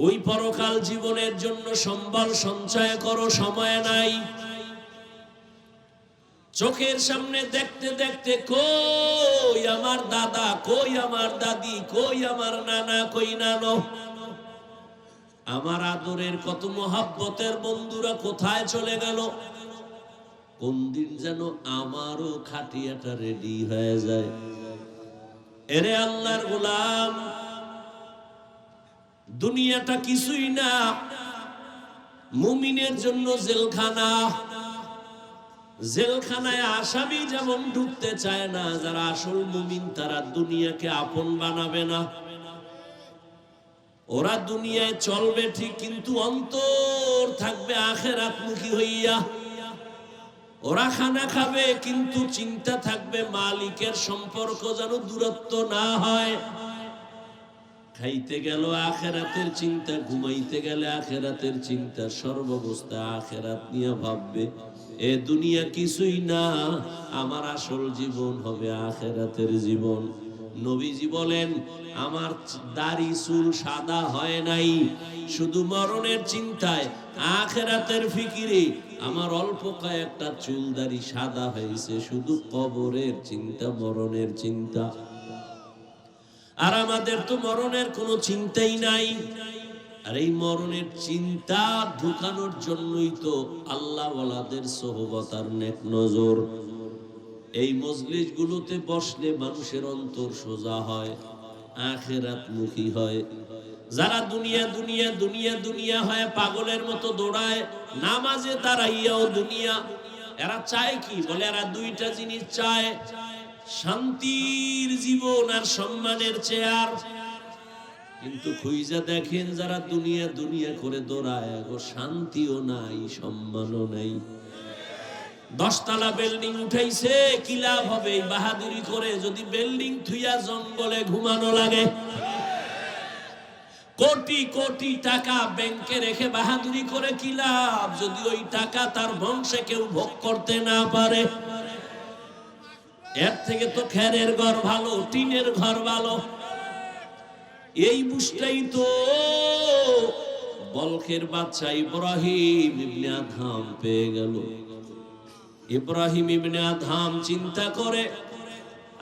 ওই পরকাল জীবনের জন্য সম্বল সঞ্চয় করো, সময় নাই। চোখের সামনে দেখতে দেখতে কই আমার দাদা, কই আমার দাদি, কই আমার নানা, কই নানো? আমার আদরের কত মহাব্বতের বন্ধুরা কোথায় চলে গেল? কোন দিন যেন আমারও খাটিয়াটা রেডি হয়ে যায়। এরে আল্লাহর গোলাম দুনিয়াটা কিছুই না। মুমিনের জন্য জেলখানা। জেলখানায় আসামি যেমন ঢুকতে চায় না, যারা আসল মুমিন, তারা দুনিয়াকে আপন বানাবে না। ওরা দুনিয়ায় চলবে ঠিক, কিন্তু অন্তর থাকবে আখেরাতমুখী হইয়া। ওরা খানা খাবে, কিন্তু চিন্তা থাকবে মালিকের সম্পর্ক যেন দূরত্ব না হয়। খাইতে গেল আখেরাতের চিন্তা, ঘুমাইতে গেলে আখেরাতের চিন্তা, সর্বাবস্থা আখেরাত নিয়ে ভাববে, এ দুনিয়া কিছুই না, আমার আসল জীবন হবে আখেরাতের জীবন। নবীজি বলেন, আমার দাড়ি চুল সাদা হয় নাই, শুধু মরণের চিন্তায়, আখেরাতের ফিকিরে আমার অল্প কয়েকটা চুল দাড়ি সাদা হয়েছে, শুধু কবরের চিন্তা, মরণের চিন্তা। আর আমাদের তো মরণের কোনো চিন্তাই নাই। আর এই মরণের চিন্তা ঢুকানোর জন্যই তো আল্লাহ ওয়ালাদের সোহবতার নেক নজর। এই মজলিস গুলোতে বসলে মানুষের অন্তর সোজা হয়, আখেরাত মুখী হয়। যারা দুনিয়া দুনিয়া দুনিয়া দুনিয়া হয় পাগলের মতো দৌড়ায়, নামাজে দাঁড়াইয়াও দুনিয়া। এরা চায় কি? বলে এরা দুইটা জিনিস চায় শান্তির জীবন আর সম্মানের চেয়ার। কিন্তু খুইজা দেখেন যারা দুনিয়া দুনিয়া করে দৌড়ায়, গো, শান্তিও নাই, সম্মানও নাই। দশতলা বিল্ডিং উঠাইছে, কি লাভ হবে? বাহাদুরি করে যদি বিল্ডিং থুইয়া জঙ্গলে ঘুমানো লাগে। কোটি কোটি টাকা ব্যাংকে রেখে বাহাদুরি করে কি লাভ? যদি ওই টাকা তার বংশে কেউ ভোগ করতে না পারে। এর থেকে তো খেরের ঘর ভালো, টিনের ঘর ভালো। এই বুঝটাই তো বলখের বাচ্চা ইব্রাহিম ইবনে আধাম পেয়ে গেল। ইব্রাহিম ইবনে আধাম চিন্তা করে,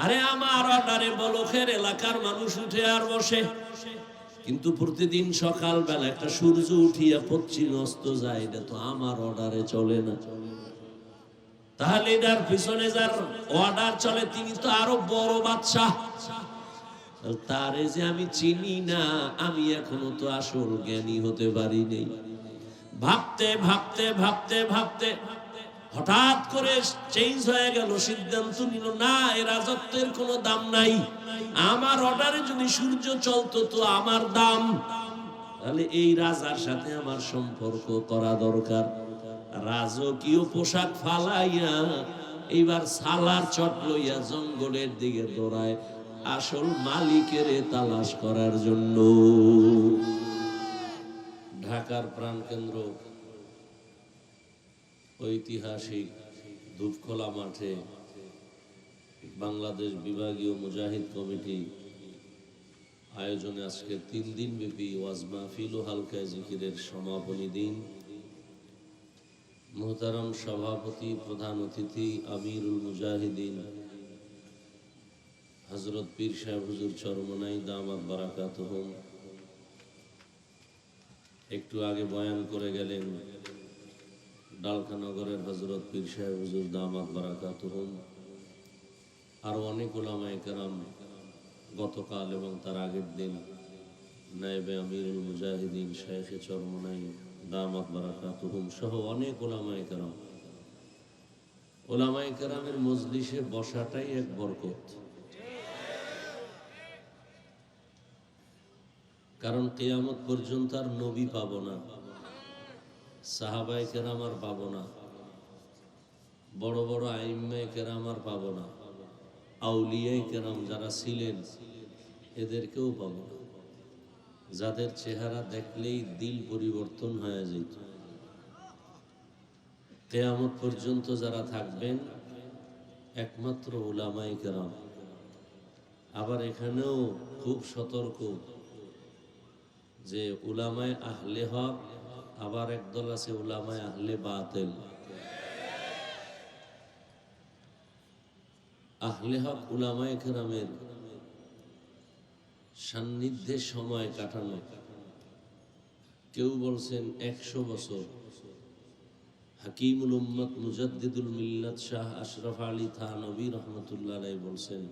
আরে আমার অর্ডারে বলখের এলাকার মানুষ উঠে আর বসে। কিন্তু প্রতিদিন সকাল বেলা একটা সূর্য উঠিয়া পশ্চিম অস্ত যায় এটা তো আমার অর্ডারে চলে না। তাহলে এটার পিছনে যার অর্ডার চলে, তিনি তো আরও বড় বাচ্চা তারে যে আমি চিনি না, আমি এখনও তো আসল জ্ঞানী হতে পারি নেই। ভাবতে ভাবতে ভাবতে ভাবতে হঠাৎ করে চেঞ্জ হয়ে গেল, সিদ্ধান্ত নিল, না, এ রাজত্বের কোনো দাম নাই। আমার অর্ডারে যদি সূর্য চলতো, তো আমার দাম। তাহলে এই রাজার সাথে আমার সম্পর্ক করা দরকার। রাজকীয় পোশাক ফালাইয়া এইবার সালার চট লইয়া জঙ্গলের দিকে দৌড়ায় আসল মালিকের তালাশ করার জন্য। ঢাকার প্রাণকেন্দ্র, ঐতিহাসিক ধূপখোলা মাঠে বাংলাদেশ বিভাগীয় মুজাহিদ কমিটি আয়োজনে আজকে তিন দিন ব্যাপী ওয়াজ মাহফিল ও হালকা জিকিরের সমাপনী দিন। মোহতারাম সভাপতি প্রধান অতিথি আমিরুল মুজাহিদিন হজরত পীর সাহেব হুজুর চরমনাই দামাত বারাকাত একটু আগে বয়ান করে গেলেন ডালখানগরের হজরত পীর সাহেব হুজুর দামাত বারাকাত আরও অনেক ওলামায় কেরাম গতকাল এবং তার আগের দিন নায়েবে আমিরুল মুজাহিদিন শেখে চরমনাই কেরামের মজলিসে বসাটাই এক বরকত। কারণ কেয়ামত পর্যন্ত আর নবী পাব না সাহাবাই কেরাম আর পাবো না, বড় বড় আইম্মাই কেরাম আর পাবো না আউলিয়াই কেরাম যারা ছিলেন, এদেরকেও পাবো না। যাদের চেহারা দেখলেই দিল পরিবর্তন হয়ে যেত। কেয়ামত পর্যন্ত যারা থাকবেন, একমাত্র ওলামাই কেরাম। আবার এখানেও খুব সতর্ক যে উলামায় আহলে হক, আবার একদল আছে উলামায় আহলে বাতিল। আহলে হক উলামায় কেরামের সান্নিধ্যে সময় কাটানো। কেউ বলছেন একশো বছর। হাকিমুল উম্মত মুজাদ্দিদুল মিল্লাত শাহ আশরাফ আলী থানবী রহমতুল্লাহ রায় বলছেন,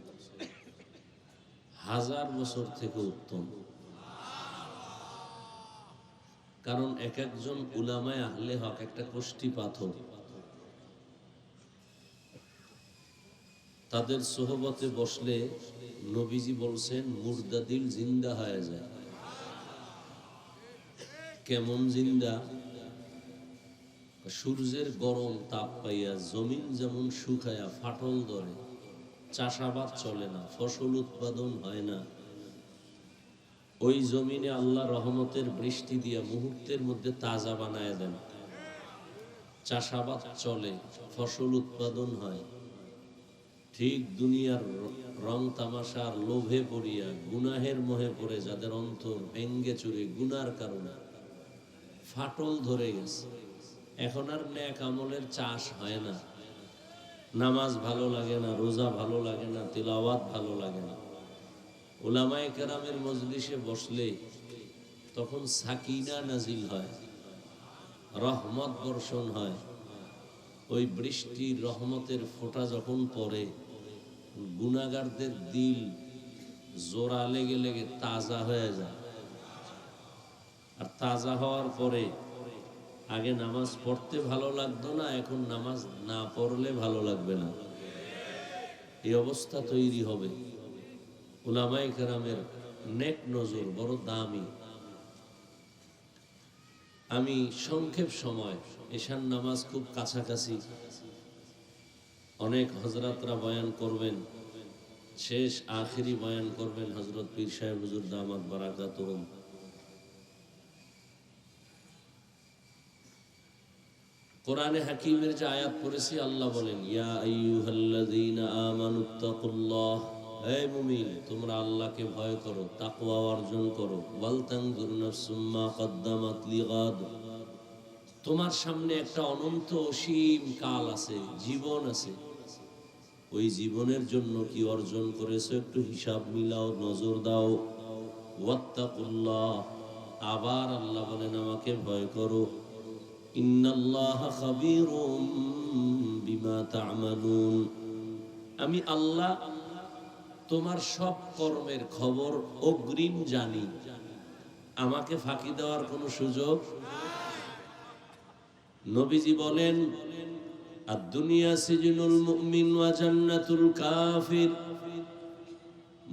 হাজার বছর থেকে উত্তম। কারণ এক একজন উলামায় আহলে হক একটা কোষ্ঠী পাথর। তাদের সোহবতে বসলে নবীজি বলছেন মুর্দাদিল জিন্দা হয়ে যায়। কেমন জিন্দা? সূর্যের গরম তাপ পাইয়া জমিন যেমন শুকায়া ফাটল ধরে, চাষাবাদ চলে না, ফসল উৎপাদন হয় না। ওই জমিনে আল্লাহ রহমতের বৃষ্টি দিয়া মুহূর্তের মধ্যে তাজা বানায় দেন। চাষাবাদ চলে, ফসল উৎপাদন হয়। ঠিক দুনিয়ার র- তামাশার লোভে পড়িয়া, গুনাহের মোহে পড়ে, যাদের অন্তর ভেঙ্গে চুরে গুনার কারণে ফাটল ধরে গেছে। এখন আর ন্যাক আমলের চাষ হয় না। নামাজ ভালো লাগে না, রোজা ভালো লাগে না, তিলাওয়াত ভালো লাগে না। ওলামায়ে কেরামের মজলিসে বসলে তখন সাকিনা নাজিল হয়, রহমত বর্ষণ হয়। ওই বৃষ্টির রহমতের ফোঁটা যখন পড়ে গুনাগারদের দিল জোড়া লেগে লেগে তাজা হয়ে যায়। আর তাজা হওয়ার পরে আগে নামাজ পড়তে ভালো লাগতো না, এখন নামাজ না পড়লে ভালো লাগবে না। এই অবস্থা তৈরি হবে। উলামাই কেরামের নেক নজর বড় দামি। আমি সংক্ষেপ সময় এশান নামাজ খুব কাছাকাছি অনেক হজরতরা বয়ান করবেন, শেষ আখেরি বয়ান করবেন হজরত পীর সাহেব, হুজুর দামাত বারাকাতুহুম। কোরআনে হাকিমের যে আয়াত পড়েছি, আল্লাহ বলেন, ইয়া আইয়ুহাল্লাযীনা আমানুত্তাকুল্লাহ হে মুমিন, তোমরা আল্লাহকে ভয় করো, তাকওয়া অর্জন করো। ওয়াল তানজুর নাফসুম মা কদ্দামাত লিগাদ তোমার সামনে একটা অনন্ত অসীম কাল আছে, জীবন আছে। ওই জীবনের জন্য কি অর্জন করেছ? একটু হিসাব মিলাও, নজর দাও। আবার আল্লাহ বলেন, আমাকে ভয় করো। আমি আল্লাহ তোমার সব কর্মের খবর অগ্রিম জানি। আমাকে ফাঁকি দেওয়ার কোনো সুযোগ? নবীজি বলেন আর দুনিয়া সিজনুল মুমিন ওয়া জান্নাতুল কাফির।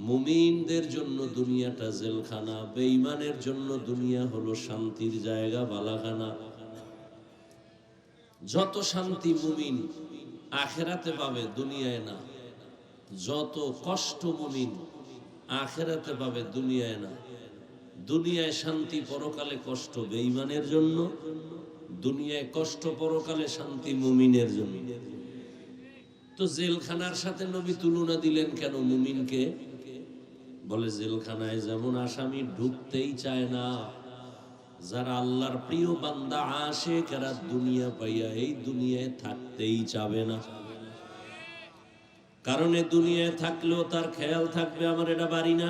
মুমিনদের জন্য দুনিয়াটা জেলখানা, বেঈমানের জন্য দুনিয়া হলো শান্তির জায়গা, বালাখানা। যত শান্তি মুমিন আখেরাতে পাবে দুনিয়ায় না, যত কষ্ট মুমিন আখেরাতে পাবে দুনিয়ায় না, দুনিয়ায় শান্তি পরকালে কষ্ট বেঈমানের জন্য দুনিয়ায় কষ্ট পরকালে শান্তি মুমিনের জন্য তো জেলখানার সাথে নবী তুলনা দিলেন কেন মুমিনকে? বলে, জেলখানায় যেমন আসামি ঢুকতেই চায় না, যারা আল্লাহর প্রিয় বান্দা আসে কারা দুনিয়া পাইয়া এই দুনিয়ায় থাকতেই চাবে না। কারণ দুনিয়ায় থাকলেও তার খেয়াল থাকবে, আমার এটা বাড়ি না।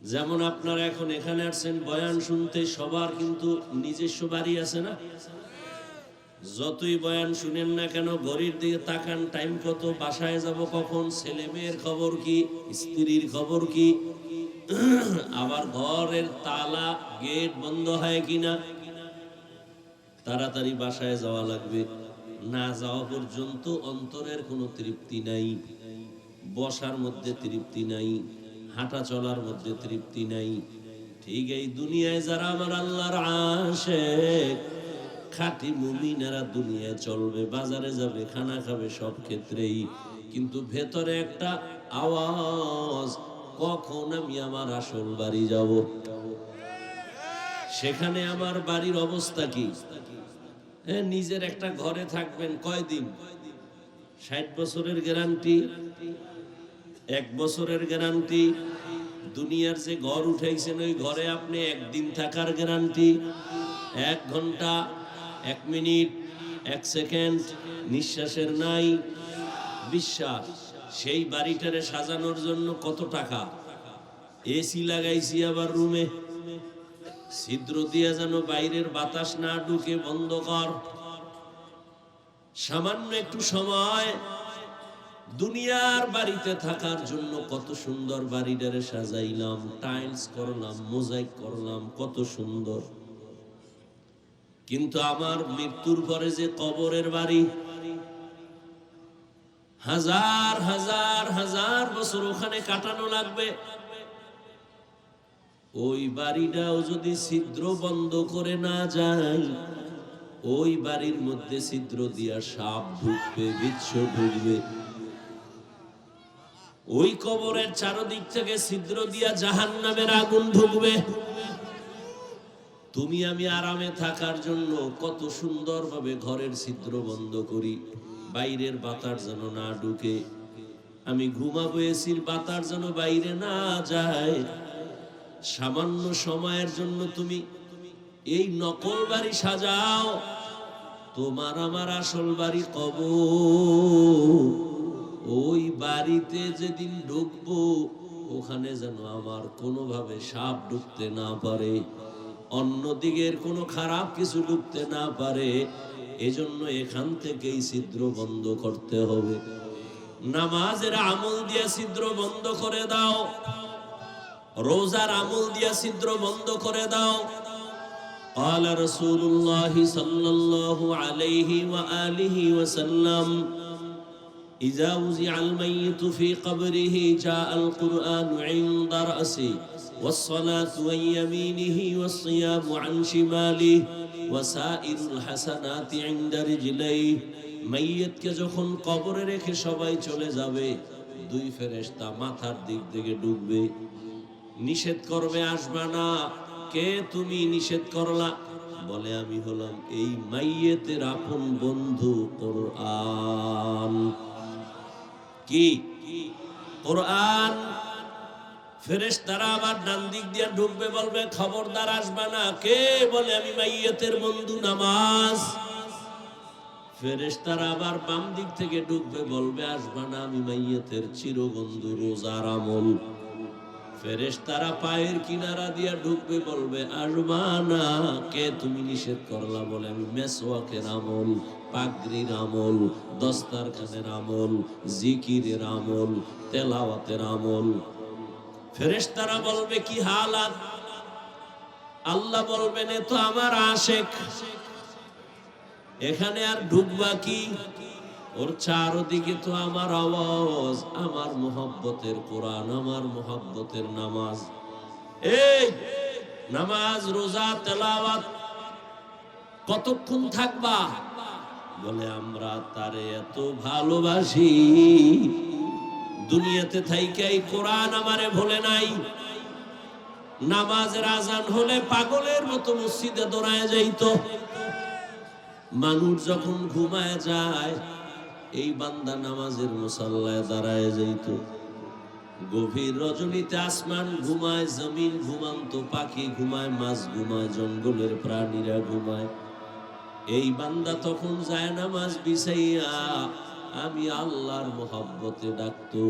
যেমন আপনারা এখন এখানে আসছেন বয়ান শুনতে সবার কিন্তু নিজস্ব বাড়ি আছে না? যতই বয়ান শুনেন না কেন, ঘড়ির দিকে তাকান টাইম কত, বাসায় যাব কখন, ছেলে মেয়ের খবর কি, স্ত্রীর খবর কি? আবার ঘরের তালা গেট বন্ধ হয় কিনা? তাড়াতাড়ি বাসায় যাওয়া লাগবে। না যাওয়া পর্যন্ত অন্তরের কোনো তৃপ্তি নাই, বসার মধ্যে তৃপ্তি নাই। হাঁটা চলার মধ্যে তৃপ্তি নাই। ঠিক এই দুনিয়ায় যারা আমার আল্লাহর আসে খাঁটি মুমিনেরা দুনিয়ায় চলবে, বাজারে যাবে, খানা খাবে সব ক্ষেত্রেই। কিন্তু ভেতরে একটা আওয়াজ, কখন আমি আমার আসল বাড়ি যাব? সেখানে আমার বাড়ির অবস্থা কি? হ্যাঁ নিজের একটা ঘরে থাকবেন কয়দিন? ষাট বছরের গ্যারান্টি? এক বছরের গ্যারান্টি। দুনিয়ার যে ঘর উঠাইছেন, ওই ঘরে আপনি একদিন থাকার গ্যারান্টি। এক ঘণ্টা, এক মিনিট, এক সেকেন্ড, নিঃশ্বাসের নাই। বিশ্বাস, সেই বাড়িটারে সাজানোর জন্য কত টাকা? এসি লাগাইছি আবার রুমে। ছিদ্র দিয়া যেন বাইরের বাতাস না ঢুকে বন্ধ কর। সামান্য একটু সময় দুনিয়ার বাড়িতে থাকার জন্য কত সুন্দর বাড়িটারে সাজাইলাম টাইলস করলাম মোজাইক করলাম, কত সুন্দর। কিন্তু আমার মৃত্যুর পরে যে কবরের বাড়ি, হাজার হাজার হাজার বছর ওখানে কাটানো লাগবে। ওই বাড়িটাও যদি ছিদ্র বন্ধ করে না যায়, ওই বাড়ির মধ্যে ছিদ্র দিয়া সাপ ঢুকবে, বিচ্ছ ঢুকবে। ওই কবরের চারদিক থেকে ছিদ্র দিয়া জাহান নামের আগুন ঢুকবে তুমি আমি আরামে থাকার জন্য কত সুন্দরভাবে ঘরের ছিদ্র বন্ধ করি, বাইরের বাতাস যেন না ঢুকে। আমি ঘুমাবো, এসির বাতাস যেন বাইরে না যায়। সামান্য সময়ের জন্য তুমি এই নকল বাড়ি সাজাও। তোমার আমার আসল বাড়ি কব ওই বাড়িতে যেদিন ঢুকবো ওখানে যেন আমার কোনোভাবে সাপ ঢুকতে না পারে অন্যদিকের কোনো খারাপ কিছু ঢুকতে না পারে এজন্য এখান থেকেই ছিদ্র বন্ধ করতে হবে নামাজের আমল দিয়ে ছিদ্র বন্ধ করে দাও রোজার আমল দিয়া ছিদ্র বন্ধ করে দাও قال رسول الله صلى الله عليه وآله وسلم إذا وزع الميت في قبره جاء القرآن عند رأسه والصلاة عن يمينه والصيام عن شماله وسائر الحسنات عند رجليه মাইয়তকে যখন কবরে রেখে সবাই চলে যাবে দুই ফেরেশতা মাথার দিক থেকে ডুববে নিষেধ করবে আসবা না কে তুমি নিষেধ করলা বলে আমি হলাম এই মাইয়েতের আপন বন্ধু কোরআন কি? কোরআন। ফেরেশতারা আবার ডান দিক দিয়ে ঢুকবে, বলবে, খবরদার আসবা না। কে বলে আমি মাইয়েতের বন্ধু নামাজ? ফেরেশতারা আবার বাম দিক থেকে ঢুকবে, বলবে, আসবা না, আমি মাইয়েতের চিরবন্ধু রোজার আমল। ফেরেশতারা পায়ের কিনারা দিয়া ঢুকবে, বলবে, আসবা না। কে তুমি নিষেধ করলা বলে আমি মেসওয়াকের আমল। পাগড়ির আমল, দস্তারখানের আমল, জিকিরের আমল, তেলাওয়াতের আমল। ফেরেশতারা বলবে, কি হালাত? আল্লাহ বলবেন, এ তো আমার আশেক। এখানে আর ঢুকবা কি? ওর চারদিকে তো আমার আওয়াজ, আমার মোহব্বতের কোরআন, আমার মোহব্বতের নামাজ। এই, নামাজ, রোজা, তেলাওয়াত, কতক্ষণ থাকবা? বলে, আমরা তারে এত ভালোবাসি। দুনিয়াতে থাইকাই কোরআন আমারে ভুলে নাই। নামাজের আজান হলে পাগলের মতো মসজিদে দৌড়ায় যাইতো। মানুষ যখন ঘুমায় যায়, এই বান্দা নামাজের মুসাল্লায় দাঁড়ায় যাইত। গভীর রজনীতে আসমান ঘুমায়, জমিন ঘুমান্ত, পাখি ঘুমায়, মাছ ঘুমায়, জঙ্গলের প্রাণীরা ঘুমায়। এই বান্দা তখন যায় নামাজ বিছাইয়া আমি আল্লাহর মোহাব্বতে ডাকতো,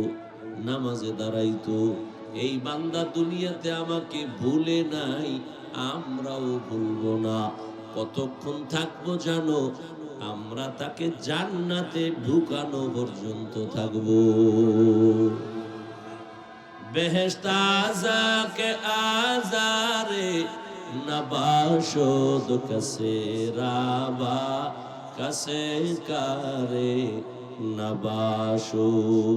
নামাজে দাঁড়াইতো, এই বান্দা দুনিয়াতে আমাকে ভুলে নাই, আমরাও ভুলবো না। কতক্ষণ থাকব জানো? আমরা তাকে জান্নাতে ঢুকানো পর্যন্ত থাকব। বেহেস্তা আজাকে আজারে নবাসদ কসে রাবা কসে কারে নবাসদ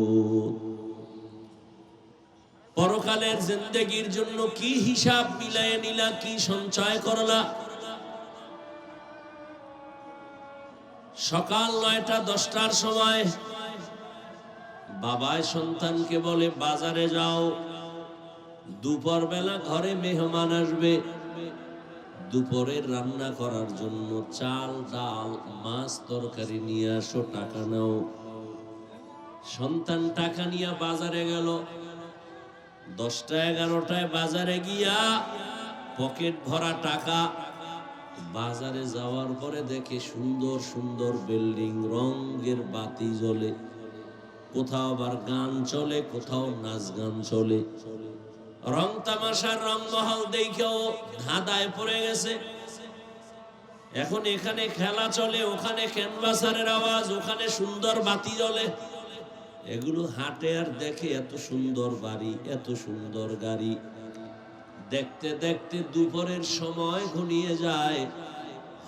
পরকালের জিন্দগির জন্য কি হিসাব মিলায় নিলা, কি সঞ্চয় করলা? সকাল নয়টা, দশটার সময় বাবায় সন্তানকে বলে, বাজারে যাও দুপুর বেলা ঘরে মেহমান আসবে। দুপুরের রান্না করার জন্য চাল, ডাল, মাছ তরকারি নিয়ে আসো, টাকা নাও। সন্তান টাকা নিয়ে বাজারে গেল। দশটা, এগারোটায় বাজারে গিয়া পকেট ভরা টাকা। বাজারে যাওয়ার পরে দেখে সুন্দর সুন্দর বিল্ডিং, রঙের বাতি জ্বলে। কোথাও আবার গান চলে, কোথাও নাচ গান চলে। রং তামাশার রং মহল দেখেও ধাঁধায় পড়ে গেছে। এখন এখানে খেলা চলে, ওখানে ক্যানভাসারের আওয়াজ, ওখানে সুন্দর বাতি জ্বলে। এগুলো হাটে আর দেখে এত সুন্দর বাড়ি, এত সুন্দর গাড়ি। দেখতে দেখতে দুপুরের সময় ঘনিয়ে যায়।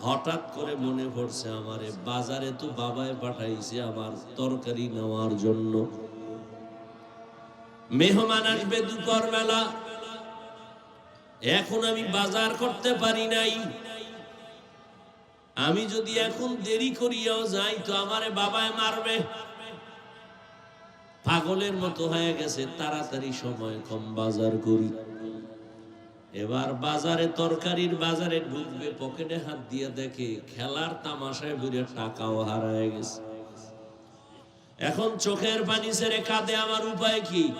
হঠাৎ করে মনে পড়ছে আমারে, বাজারে তো বাবায় পাঠাইছে আমার তরকারি নেওয়ার জন্য। মেহমান আসবে দুপুর বেলা। এখন আমি বাজার করতে পারি নাই। আমি যদি এখন দেরি করিয়াও যাই, তো আমারে বাবায় মারবে। পাগলের মতো হয়ে গেছে, তাড়াতাড়ি সময় কম বাজার করি। এবার বাজারে তরকারির বাজারে ঢুকবে, পকেটে হাত দিয়ে দেখে খেলার তামাশায় ঘুরে টাকাও হারায় গেছে। এখন চোখের পানি ছেড়ে কাঁদে, আমার উপায় কি?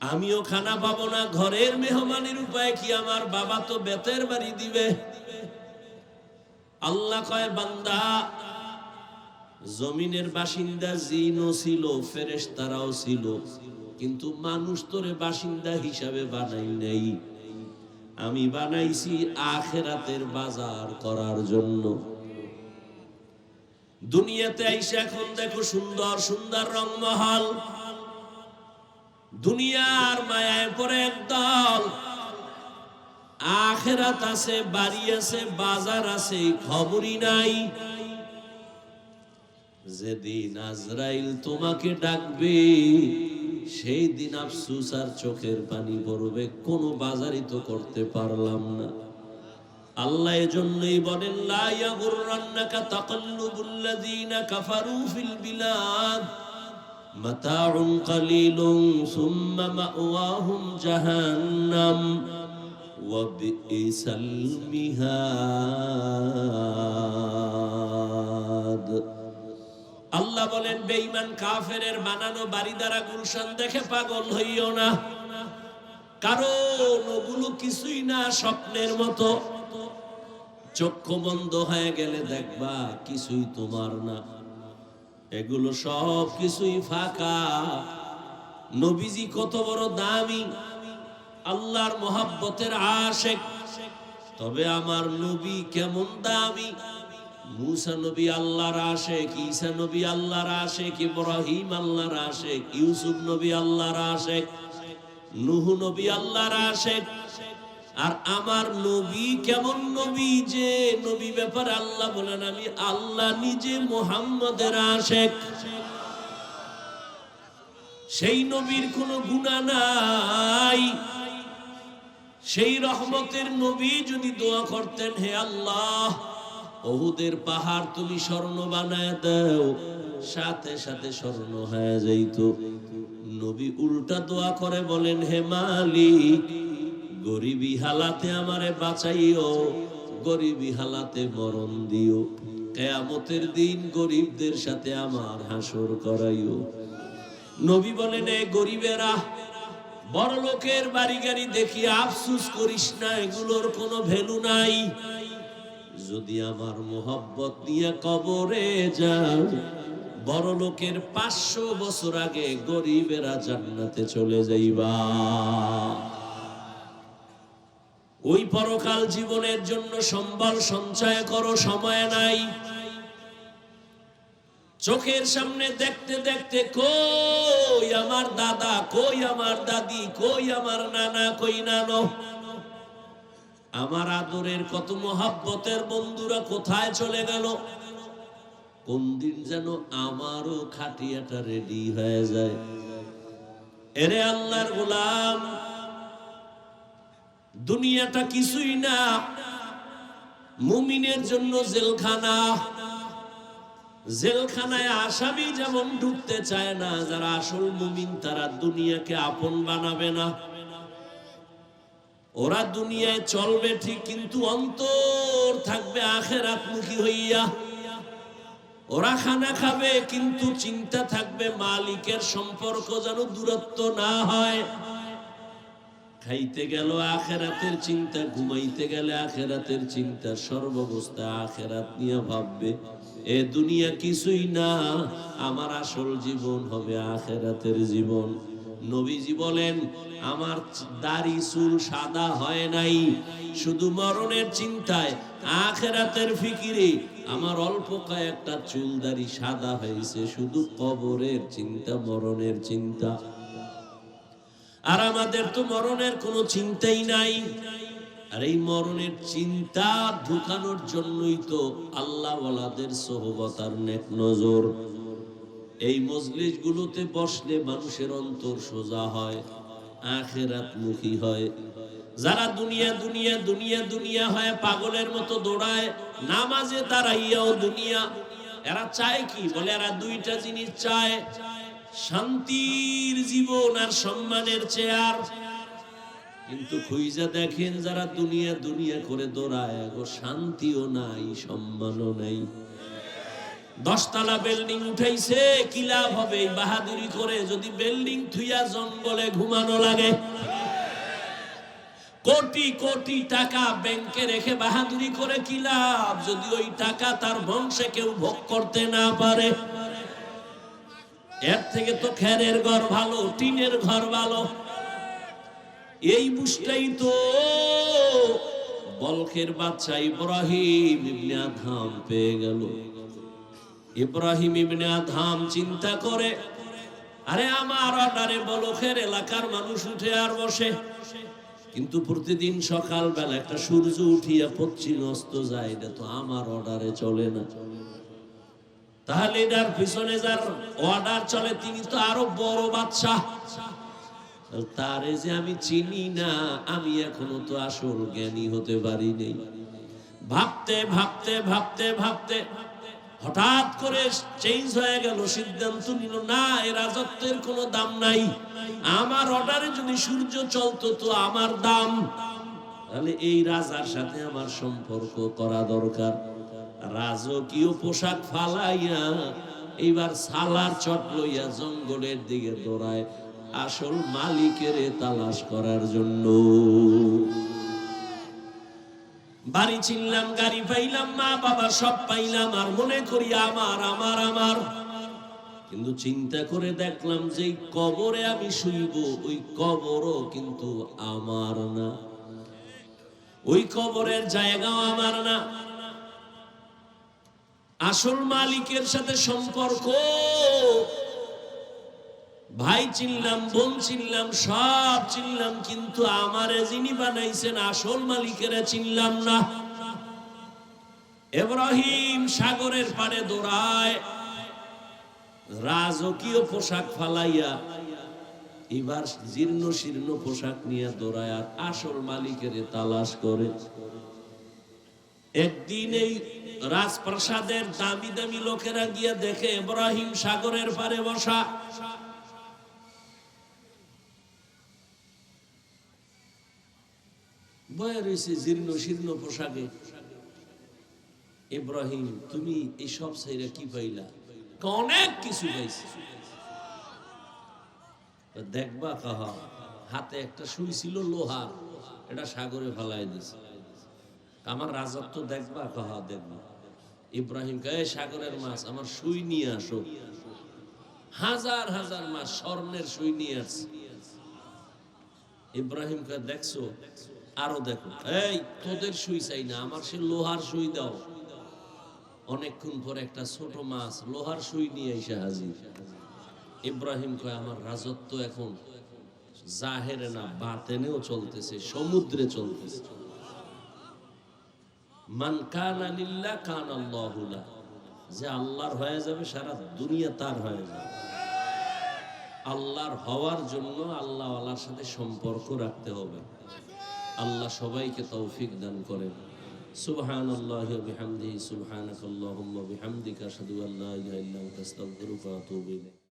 আমিও খানা পাবো না, ঘরের মেহমানের উপায় কি? আমার বাবা তো বেতের বাড়ি দিবে। আল্লাহ কয়, বান্দা, জমিনের বাসিন্দা জিনও ছিল, ফেরেশতারাও ছিল, কিন্তু মানুষ তোরে বাসিন্দা হিসাবে বানাই নাই। আমি বানাইছি আখেরাতের বাজার করার জন্য। দুনিয়াতে আইসা এখন দেখো সুন্দর সুন্দর রংমহল। দুনিয়ার মায়ায় পরে একদল। আখেরাত আছে, বাড়ি আছে, বাজার আছে, খবরই নাই। যেদিন আজরাইল তোমাকে ডাকবে সেই দিন আফসুস আর চোখের পানি পড়বে, কোনো বাজারই তো করতে পারলাম না। আল্লাহ এজন্যই বলেন, লা ইয়াগুররান্নাকা তাকাল্লুবুল্লাযীনা কাফারু ফিল বিলাদ। কালিলুন সুম্মা মাওয়াহুম জাহান্নাম ওয়া বিইসাল মিহাদ আল্লাহ বলেন, বেঈমান কাফেরের বানানো বাড়ি দ্বারা গুলশান দেখে পাগল হইও না। কারণ ওগুলো কিছুই না স্বপ্নের মতো। চক্ষু বন্ধ হয়ে গেলে দেখবা কিছুই তোমার না। এগুলো সব কিছুই ফাঁকা। নবীজি কত বড় দামি, আল্লাহর মোহাব্বতের আশেক। তবে আমার নবী কেমন দামি? মুসা নবী আল্লাহর আশেক, ঈসা নবী আল্লাহর আশেক, ইব্রাহিম আল্লাহর আশেক, ইউসুফ নবী আল্লাহর আশেক, নুহ নবী আল্লাহর আশেক। আর আমার নবী কেমন নবী যে নবী ব্যাপারে আল্লাহ বলেন, আমি আল্লাহ নিজে মোহাম্মদের আশেক। সেই নবীর কোনো গুণা নাই। সেই রহমতের নবী যদি দোয়া করতেন, হে আল্লাহ, ওহুদের পাহাড় তুমি স্বর্ণ বানায় দাও, সাথে সাথে স্বর্ণ হয়ে যাইত। নবী উল্টা দোয়া করে বলেন, হে মালিক গরিবী হালাতে আমারে বাঁচাইও, গরিবী হালাতে মরণ দিও। কেয়ামতের দিন গরিবদের সাথে আমার হাসর করাইও। নবী বলেন, এ গরিবেরা, বড় লোকের বাড়ি গাড়ি দেখি আফসুস করিস না, এগুলোর কোনো ভ্যালু নাই। যদি আমার মোহব্বত নিয়ে কবরে যাও, বড় লোকের পাঁচশো বছর আগে গরিবেরা জান্নাতে চলে যাইবা। ওই পরকাল জীবনের জন্য সম্বল সঞ্চয় করো, সময় নাই। চোখের সামনে দেখতে দেখতে, কই আমার দাদা, কই আমার দাদি, কই আমার নানা, কই নানো? আমার আদরের কত মহাব্বতের বন্ধুরা কোথায় চলে গেল? কোন দিন যেন আমারও খাটিয়াটা রেডি হয়ে যায়। এরে আল্লাহর গোলাম দুনিয়াটা কিছুই না। মুমিনের জন্য জেলখানা। জেলখানায় আসামি যেমন ঢুকতে চায় না, যারা আসল মুমিন, তারা দুনিয়াকে আপন বানাবে না। ওরা দুনিয়ায় চলবে ঠিক, কিন্তু অন্তর থাকবে আখের আত্মুখী হইয়া। ওরা খানা খাবে, কিন্তু চিন্তা থাকবে মালিকের সম্পর্ক যেন দূরত্ব না হয়। খাইতে গেল আখেরাতের চিন্তা, ঘুমাইতে গেলে আখেরাতের চিন্তা, সর্বাবস্থা আখেরাত নিয়ে ভাববে, এ দুনিয়া কিছুই না, আমার আসল জীবন হবে আখেরাতের জীবন। নবীজি বলেন, আমার দাড়ি, চুল সাদা হয় নাই, শুধু মরণের চিন্তায়, আখেরাতের ফিকিরে, আমার অল্প কয়েকটা চুল দাড়ি সাদা হয়েছে, শুধু কবরের চিন্তা, মরণের চিন্তা। আর আমাদের তো মরণের কোনো চিন্তাই নাই। আর এই মরণের চিন্তা ঢুকানোর জন্যই তো আল্লাহ ওয়ালাদের সোহবতার নেক নজর। এই মজলিস গুলোতে বসলে মানুষের অন্তর সোজা হয়, আখেরাত মুখী হয়। যারা দুনিয়া দুনিয়া দুনিয়া দুনিয়া হয় পাগলের মতো দৌড়ায়, নামাজে দাঁড়াইয়াও দুনিয়া। এরা চায় কি? বলে এরা দুইটা জিনিস চায় শান্তির জীবন আর সম্মানের চেয়ার। কিন্তু খুইজা দেখেন যারা দুনিয়া দুনিয়া করে দৌড়ায়, গো শান্তিও নাই, সম্মানও নাই। দশতলা বিল্ডিং উঠাইছে, কি লাভ হবে? বাহাদুরি করে যদি বিল্ডিং থুইয়া জঙ্গলে ঘুমানো লাগে। কোটি কোটি টাকা ব্যাংকে রেখে বাহাদুরি করে কি লাভ? যদি ওই টাকা তার বংশে কেউ ভোগ করতে না পারে। এর থেকে তো খেরের ঘর ভালো, টিনের ঘর ভালো। এই বুঝটাই তো বলখের বাচ্চা ইব্রাহিম ইবনে আধাম পেয়ে গেল। ইব্রাহিম ইবনে আধাম চিন্তা করে, আরে আমার অর্ডারে বলখের এলাকার মানুষ উঠে আর বসে। কিন্তু প্রতিদিন সকাল বেলা একটা সূর্য উঠিয়া পশ্চিম অস্ত যায় এটা তো আমার অর্ডারে চলে না। তাহলে এটার পিছনে যার অর্ডার চলে, তিনি তো আরও বড় বাচ্চা তারে যে আমি চিনি না, আমি এখনও তো আসল জ্ঞানী হতে পারি নেই। ভাবতে ভাবতে ভাবতে ভাবতে হঠাৎ করে চেঞ্জ হয়ে গেল, সিদ্ধান্ত নিল, না, এ রাজত্বের কোনো দাম নাই। আমার অর্ডারে যদি সূর্য চলতো, তো আমার দাম। তাহলে এই রাজার সাথে আমার সম্পর্ক করা দরকার। রাজকীয় পোশাক ফালাইয়া এইবার সালার চট লইয়া জঙ্গলের দিকে দৌড়ায় আসল মালিকের তালাশ করার জন্য। বাড়ি চিনলাম গাড়ি পাইলাম, মা বাবা সব পাইলাম, আর মনে করি আমার আমার আমার। কিন্তু চিন্তা করে দেখলাম যে কবরে আমি শুইব, ওই কবরও কিন্তু আমার না। ওই কবরের জায়গাও আমার না। আসল মালিকের সাথে সম্পর্ক। ভাই চিনলাম, বোন চিনলাম, সব চিনলাম, কিন্তু আমারে যিনি বানাইছেন আসল মালিকেরা চিনলাম না। এব্রাহিম সাগরের পাড়ে দৌড়ায়, রাজকীয় পোশাক ফালাইয়া, এবার জীর্ণ শীর্ণ পোশাক নিয়ে দৌড়ায় আর আসল মালিকের তালাশ করে। একদিন এই রাজপ্রাসাদের দামি দামি লোকেরা দেখে ইব্রাহিম সাগরের পারে বসা। জীর্ণ শীর্ণ পোশাকে। ইব্রাহিম, তুমি এই সব সাইরা কি পাইলা? অনেক কিছু পাইছি। দেখবা কাহা, হাতে একটা সুই ছিল লোহার, এটা সাগরে ফেলাই দিছে। আমার রাজত্ব দেখবা, কাহা দেখবা। ইব্রাহিম কে সাগরের মাছ, আমার সুই নিয়ে আসো। হাজার হাজার মাছ স্বর্ণের সুই নিয়ে আসছে। ইব্রাহিম কে দেখছ? আরও দেখো। এই, তোদের সুই চাই না, আমার সে লোহার সুই দাও। অনেকক্ষণ পরে একটা ছোট মাছ লোহার সুই নিয়ে এসে হাজির। ইব্রাহিম কয়, আমার রাজত্ব এখন জাহেরে না, বাতেনেও চলতেছে, সমুদ্রে চলতেছে। মান কানা আল্লাহুলা যে আল্লাহর হয়ে যাবে, সারা দুনিয়া তার হয়ে যাবে। আল্লাহর হওয়ার জন্য আল্লাহ আল্লাহর সাথে সম্পর্ক রাখতে হবে। আল্লাহ সবাইকে তৌফিক দান আশহাদু আল্লা ইলাহা ইল্লা আনতা, আস্তাগফিরুকা ওয়া আতুবু ইলাইক।